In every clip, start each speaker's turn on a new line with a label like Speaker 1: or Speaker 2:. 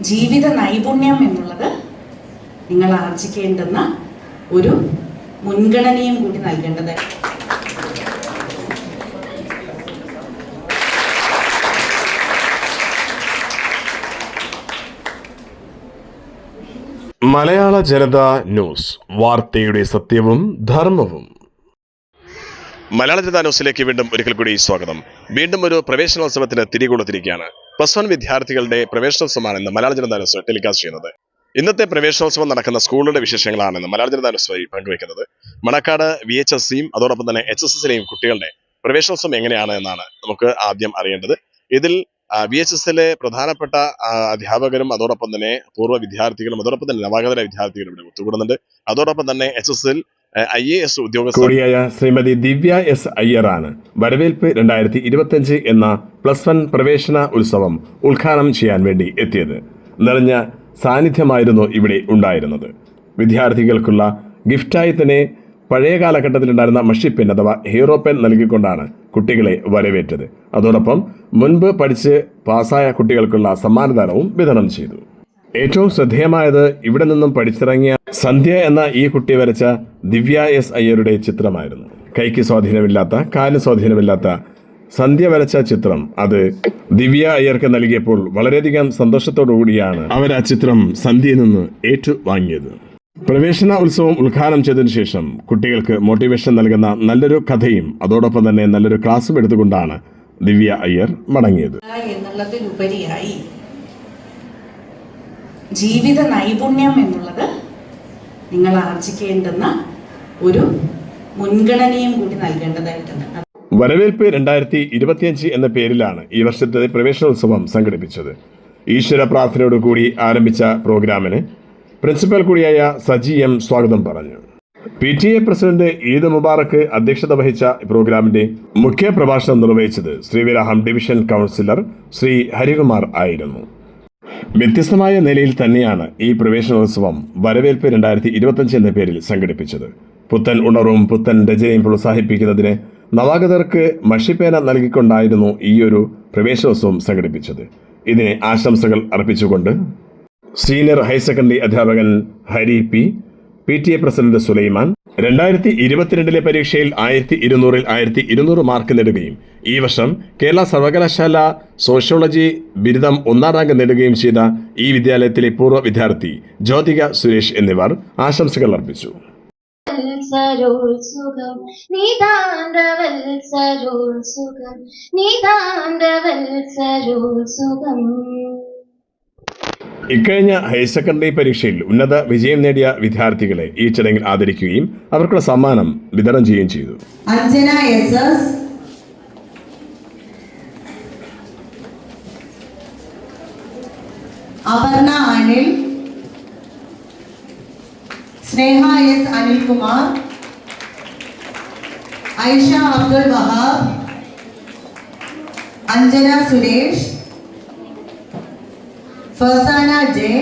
Speaker 1: ജീവിത നൈപുണ്യം എന്നുള്ളത് നിങ്ങൾ ആർജിക്കേണ്ടുന്ന ഒരു മുൻഗണനയും കൂടി നൽകേണ്ടത്
Speaker 2: മലയാള ജനത ന്യൂസ്. വാർത്തയുടെ സത്യവും ധർമ്മവും.
Speaker 3: മലയാള ജനതാ ന്യൂസിലേക്ക് വീണ്ടും ഒരിക്കൽ കൂടി സ്വാഗതം. വീണ്ടും ഒരു പ്രവേശനോത്സവത്തിന് തിരികൊളുത്തിരിക്കുകയാണ് പ്ലസ് വൺ വിദ്യാർത്ഥികളുടെ പ്രവേശനോത്സവമാണ് ഇന്ന് മലയാള ജനതാ ന്യൂസ് ടെലികാസ്റ്റ് ചെയ്യുന്നത്. ഇന്നത്തെ പ്രവേശനോത്സവം നടക്കുന്ന സ്കൂളുകളുടെ വിശേഷങ്ങളാണ് ഇന്ന് മലയാള ജനതാ ന്യൂസ് വഴി പങ്കുവെക്കുന്നത്. മണക്കാട് വി എച്ച് എസ് സിയും അതോടൊപ്പം തന്നെ എച്ച് എസ് എസിലെയും കുട്ടികളുടെ പ്രവേശനോത്സവം എങ്ങനെയാണ് എന്നാണ് നമുക്ക് ആദ്യം അറിയേണ്ടത്. ഇതിൽ വി എച്ച് എസിലെ പ്രധാനപ്പെട്ട അധ്യാപകരും അതോടൊപ്പം തന്നെ പൂർവ വിദ്യാർത്ഥികളും അതോടൊപ്പം തന്നെ നവാഗതര വിദ്യാർത്ഥികളും ഇവിടെ ഒത്തുകൂടുന്നുണ്ട്. അതോടൊപ്പം തന്നെ H L I A S
Speaker 2: ഉദ്യോഗസ്ഥയായ Shrimati Divya S അയ്യറാണ്. വരവേൽപ്പ് രണ്ടായിരത്തി ഇരുപത്തിയഞ്ച് എന്ന പ്ലസ് വൺ പ്രവേശന ഉത്സവം ഉദ്ഘാടനം ചെയ്യാൻ വേണ്ടി എത്തിയത്. നിറഞ്ഞ സാന്നിധ്യമായിരുന്നു ഇവിടെ ഉണ്ടായിരുന്നത്. വിദ്യാർത്ഥികൾക്കുള്ള ഗിഫ്റ്റായി തന്നെ പഴയ കാലഘട്ടത്തിലുണ്ടായിരുന്ന മഷിപ്പെൻ അഥവാ ഹീറോ പെൻ നൽകിക്കൊണ്ടാണ് കുട്ടികളെ വരവേറ്റത്. അതോടൊപ്പം മുൻപ് പഠിച്ച് പാസ്സായ കുട്ടികൾക്കുള്ള സമ്മാനദാനവും വിതരണം ചെയ്തു. ഏറ്റവും ശ്രദ്ധേയമായത് ഇവിടെ നിന്നും പഠിച്ചിറങ്ങിയ സന്ധ്യ എന്ന ഈ കുട്ടി വരച്ച ദിവ്യ എസ് അയ്യരുടെ ചിത്രമായിരുന്നു. കൈക്ക് സ്വാധീനമില്ലാത്ത കാലിന് സ്വാധീനമില്ലാത്ത സന്ധ്യ വരച്ച ചിത്രം അത് ദിവ്യ അയ്യർക്ക് നൽകിയപ്പോൾ വളരെയധികം സന്തോഷത്തോടു കൂടിയാണ് അവർ ആ ചിത്രം സന്ധ്യയിൽ നിന്ന് ഏറ്റുവാങ്ങിയത്. പ്രവേശന ഉത്സവം ഉദ്ഘാടനം ചെയ്തതിനു ശേഷം കുട്ടികൾക്ക് മോട്ടിവേഷൻ നൽകുന്ന നല്ലൊരു കഥയും അതോടൊപ്പം തന്നെ നല്ലൊരു ക്ലാസ്സും എടുത്തുകൊണ്ടാണ് ദിവ്യ അയ്യർ മടങ്ങിയത്.
Speaker 1: എന്നുള്ളതിലുപരിയായി ജീവിത നൈപുണ്യം എന്നുള്ളത് നിങ്ങൾ ആർജിക്കേണ്ടുന്ന ഒരു മുൻഗണനയും കൂടി നൽകേണ്ടതായിട്ടുണ്ട്.
Speaker 2: വരവേൽപ്പ് രണ്ടായിരത്തി ഇരുപത്തിയഞ്ച് എന്ന പേരിലാണ് ഈ വർഷത്തെ പ്രവേശനോത്സവം സംഘടിപ്പിച്ചത്. ഈശ്വര പ്രാർത്ഥനയോടുകൂടി ആരംഭിച്ച പ്രോഗ്രാമിന് പ്രിൻസിപ്പൽ കൂടിയായ സജി എം സ്വാഗതം പറഞ്ഞു. P T A president Eid Mubarak അധ്യക്ഷത വഹിച്ച പ്രോഗ്രാമിന്റെ മുഖ്യ പ്രഭാഷണം നിർവഹിച്ചത് ശ്രീവിരാഹം ഡിവിഷൻ കൗൺസിലർ ശ്രീ ഹരികുമാർ ആയിരുന്നു. വ്യത്യസ്തമായ നിലയിൽ തന്നെയാണ് ഈ പ്രവേശനോത്സവം വരവേൽപ്പ് രണ്ടായിരത്തി ഇരുപത്തഞ്ച് എന്ന പേരിൽ സംഘടിപ്പിച്ചത്. പുത്തൻ ഉണർവും പുത്തൻ രചനയും പ്രോത്സാഹിപ്പിക്കുന്നതിന് നവാഗതർക്ക് മഷിപ്പേന നൽകിക്കൊണ്ടായിരുന്നു ഈയൊരു പ്രവേശനോത്സവം സംഘടിപ്പിച്ചത്. ഇതിനെ ആശംസകൾ അർപ്പിച്ചുകൊണ്ട് സീനിയർ ഹയർ സെക്കൻഡറി അധ്യാപകൻ Hari P P T A president Sulaiman. രണ്ടായിരത്തി ഇരുപത്തിരണ്ടിലെ പരീക്ഷയിൽ ആയിരത്തി ഇരുന്നൂറിൽ ആയിരത്തി ഇരുന്നൂറ് മാർക്ക് നേടുകയും ഈ വർഷം കേരള സർവകലാശാല സോഷ്യോളജി ബിരുദം ഒന്നാം റാങ്ക് നേടുകയും ചെയ്ത ഈ വിദ്യാലയത്തിലെ പൂർവ വിദ്യാർത്ഥി ജ്യോതിക സുരേഷ് എന്നിവർ ആശംസകൾ അർപ്പിച്ചു.
Speaker 4: സുഖം
Speaker 2: ഇക്കഴിഞ്ഞ ഹയർ സെക്കൻഡറി പരീക്ഷയിൽ ഉന്നത വിജയം നേടിയ വിദ്യാർത്ഥികളെ ഈ ചടങ്ങിൽ ആദരിക്കുകയും അവർക്കുള്ള സമ്മാനം വിതരണം ചെയ്യുകയും ചെയ്തു.
Speaker 5: Anjana S Aparna Anil. Sneha S Anilkumar. Aisha Abdul Wahab. Anjana Suresh. Farsana Jay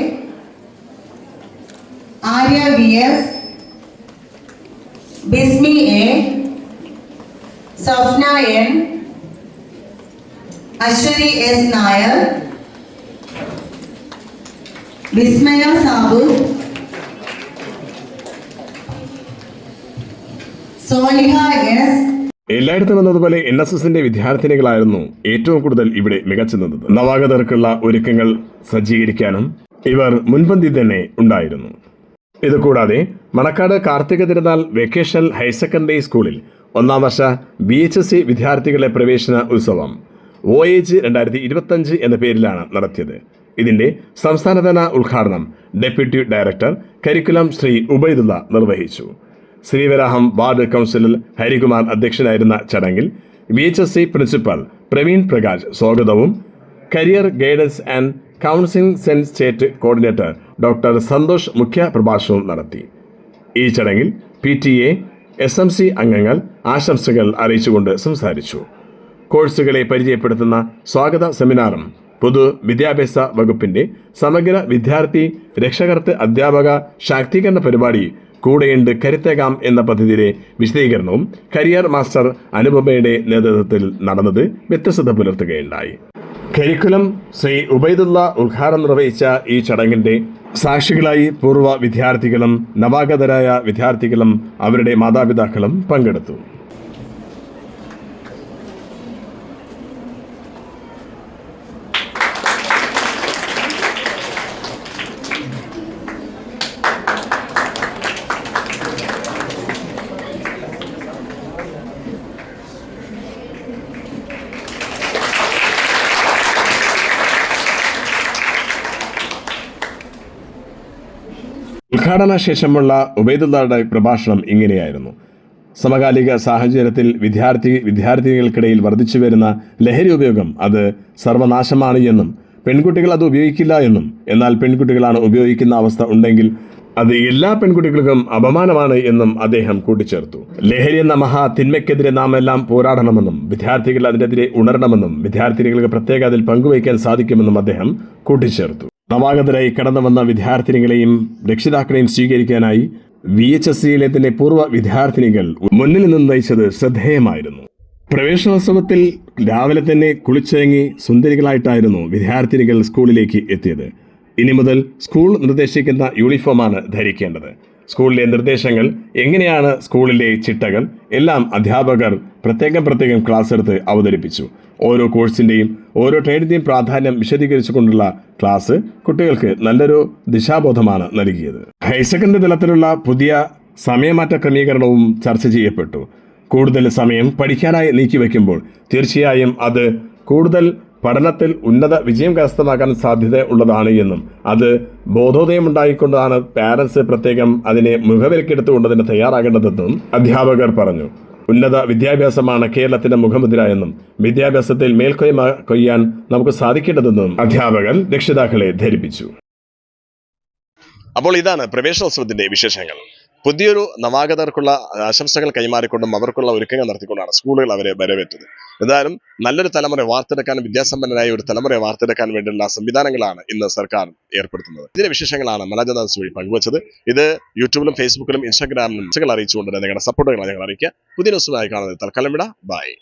Speaker 5: Arya V S Bismi A Safna N Ashwani S Nair Vismaya Sabu Soniha S
Speaker 2: എല്ലായിടത്തും എന്നതുപോലെ എൻ എസ് എസിന്റെ വിദ്യാർത്ഥിനികളായിരുന്നു ഏറ്റവും കൂടുതൽ ഇവിടെ മികച്ചു നിന്നത് നവാഗതർക്കുള്ള ഒരുക്കങ്ങൾ സജ്ജീകരിക്കാനും ഇവർ മുൻപന്തി തന്നെ ഉണ്ടായിരുന്നു. ഇതുകൂടാതെ Manacaud Karthika Thirunal vocational higher secondary സ്കൂളിൽ ഒന്നാം വർഷ ബി എച്ച് എസ് സി വിദ്യാർത്ഥികളുടെ പ്രവേശന ഉത്സവം എച്ച് രണ്ടായിരത്തി ഇരുപത്തഞ്ച് എന്ന പേരിലാണ് നടത്തിയത്. ഇതിന്റെ സംസ്ഥാനതല ഉദ്ഘാടനം deputy director curriculum Shri Ubaidullah നിർവഹിച്ചു. ശ്രീവരാഹം വാർഡ് കൗൺസിലർ ഹരികുമാർ അധ്യക്ഷനായിരുന്ന ചടങ്ങിൽ V H S C principal Praveen Prakash സ്വാഗതവും. Career guidance and counselling sense state coordinator doctor Santhosh മുഖ്യ പ്രഭാഷണവും നടത്തി. ഈ ചടങ്ങിൽ P T A S M C അംഗങ്ങൾ ആശംസകൾ അറിയിച്ചുകൊണ്ട് സംസാരിച്ചു. കോഴ്സുകളെ പരിചയപ്പെടുത്തുന്ന സ്വാഗത സെമിനാറും പൊതു വിദ്യാഭ്യാസ വകുപ്പിന്റെ സമഗ്ര വിദ്യാർത്ഥി രക്ഷകർത്ത് അധ്യാപക ശാക്തീകരണ പരിപാടി കൂടെയുണ്ട് കരുത്തേകാം എന്ന പദ്ധതിയിലെ വിശദീകരണവും കരിയർ മാസ്റ്റർ അനുപമയുടെ നേതൃത്വത്തിൽ നടന്നത് വ്യത്യസ്തത പുലർത്തുകയുണ്ടായി. കരിക്കുലം ശ്രീ ഉബൈദുള്ള ഉദ്ഘാടനം നിർവഹിച്ച ഈ ചടങ്ങിന്റെ സാക്ഷികളായി പൂർവ വിദ്യാർത്ഥികളും നവാഗതരായ വിദ്യാർത്ഥികളും അവരുടെ മാതാപിതാക്കളും പങ്കെടുത്തു. ഉദ്ഘാടന ശേഷമുള്ള ഉബൈദുള്ളയുടെ പ്രഭാഷണം ഇങ്ങനെയായിരുന്നു. സമകാലിക സാഹചര്യത്തിൽ വിദ്യാർത്ഥി വിദ്യാർത്ഥിനികൾക്കിടയിൽ വർദ്ധിച്ചു വരുന്ന ലഹരി ഉപയോഗം അത് സർവനാശമാണ് എന്നും പെൺകുട്ടികൾ അത് ഉപയോഗിക്കില്ല എന്നും എന്നാൽ പെൺകുട്ടികളാണ് ഉപയോഗിക്കുന്ന അവസ്ഥ ഉണ്ടെങ്കിൽ അത് എല്ലാ പെൺകുട്ടികൾക്കും അപമാനമാണ് എന്നും അദ്ദേഹം കൂട്ടിച്ചേർത്തു. ലഹരി എന്ന മഹാ തിന്മയ്ക്കെതിരെ നാം എല്ലാം പോരാടണമെന്നും വിദ്യാർത്ഥികൾ അതിനെതിരെ ഉണരണമെന്നും വിദ്യാർത്ഥിനികൾക്ക് പ്രത്യേക അതിൽ പങ്കുവയ്ക്കാൻ സാധിക്കുമെന്നും അദ്ദേഹം കൂട്ടിച്ചേർത്തു. നവാഗതരായി കടന്നു വന്ന വിദ്യാർത്ഥിനികളെയും രക്ഷിതാക്കളെയും സ്വീകരിക്കാനായി വി എച്ച് എസ് സിയിലെ പൂർവ വിദ്യാർത്ഥിനികൾ മുന്നിൽ നിന്ന് നയിച്ചത് ശ്രദ്ധേയമായിരുന്നു. പ്രവേശനോത്സവത്തിൽ രാവിലെ തന്നെ കുളിച്ചിറങ്ങി സുന്ദരികളായിട്ടായിരുന്നു വിദ്യാർത്ഥിനികൾ സ്കൂളിലേക്ക് എത്തിയത്. ഇനി മുതൽ സ്കൂൾ നിർദ്ദേശിക്കുന്ന യൂണിഫോമാണ് ധരിക്കേണ്ടത്. സ്കൂളിലെ നിർദ്ദേശങ്ങൾ എങ്ങനെയാണ് സ്കൂളിലെ ചിട്ടകൾ എല്ലാം അധ്യാപകർ പ്രത്യേകം പ്രത്യേകം ക്ലാസ് എടുത്ത് അവതരിപ്പിച്ചു. ഓരോ കോഴ്സിന്റെയും ഓരോ ട്രേഡിന്റെയും പ്രാധാന്യം വിശദീകരിച്ചുകൊണ്ടുള്ള ക്ലാസ് കുട്ടികൾക്ക് നല്ലൊരു ദിശാബോധമാണ് നൽകിയത്. ഹയർ സെക്കൻഡറി തലത്തിലുള്ള പുതിയ സമയമാറ്റ ക്രമീകരണവും ചർച്ച ചെയ്യപ്പെട്ടു. കൂടുതൽ സമയം പഠിക്കാനായി നീക്കിവെക്കുമ്പോൾ തീർച്ചയായും അത് കൂടുതൽ പഠനത്തിൽ ഉന്നത വിജയം കരസ്ഥമാക്കാൻ സാധ്യത ഉള്ളതാണ് എന്നും അത് ബോധോദയം ഉണ്ടായിക്കൊണ്ടാണ് പാരൻസ് പ്രത്യേകം അതിനെ മുഖവിലക്കെടുത്തുകൊണ്ട് തന്നെ തയ്യാറാകേണ്ടതെന്നും അധ്യാപകർ പറഞ്ഞു. ഉന്നത വിദ്യാഭ്യാസമാണ് കേരളത്തിന്റെ മുഖമുദ്ര എന്നും വിദ്യാഭ്യാസത്തിൽ മേൽക്കൊയ്മ കൊയ്യാൻ നമുക്ക് സാധിക്കേണ്ടതെന്നും അധ്യാപകൻ രക്ഷിതാക്കളെ ധരിപ്പിച്ചു.
Speaker 3: അപ്പോൾ ഇതാണ് പ്രവേശനോത്സവത്തിന്റെ വിശേഷങ്ങൾ. പുതിയൊരു നവാഗതർക്കുള്ള ആശംസകൾ കൈമാറിക്കൊണ്ടും അവർക്കുള്ള ഒരുക്കങ്ങൾ നടത്തിക്കൊണ്ടാണ് സ്കൂളുകൾ അവരെ വരവേറ്റത്. എന്തായാലും നല്ലൊരു തലമുറ വാർത്തെടുക്കാൻ വിദ്യാസമ്പന്നരായ ഒരു തലമുറയെ വാർത്തെടുക്കാൻ വേണ്ടിയുള്ള സംവിധാനങ്ങളാണ് ഇന്ന് സർക്കാർ ഏർപ്പെടുത്തുന്നത്. ഇതിന്റെ വിശേഷങ്ങളാണ് മലജനാസ് വഴി പങ്കുവച്ചത്. ഇത് യൂട്യൂബിലും ഫേസ്ബുക്കിലും ഇൻസ്റ്റാഗ്രാമിലും അറിയിച്ചുകൊണ്ട് നിങ്ങളുടെ സപ്പോർട്ടുകൾ ഞങ്ങൾ അറിയിക്കുക. പുതിയ ന്യൂസുമായി കാണുന്നത് തൽക്കാലം വിട. ബൈ.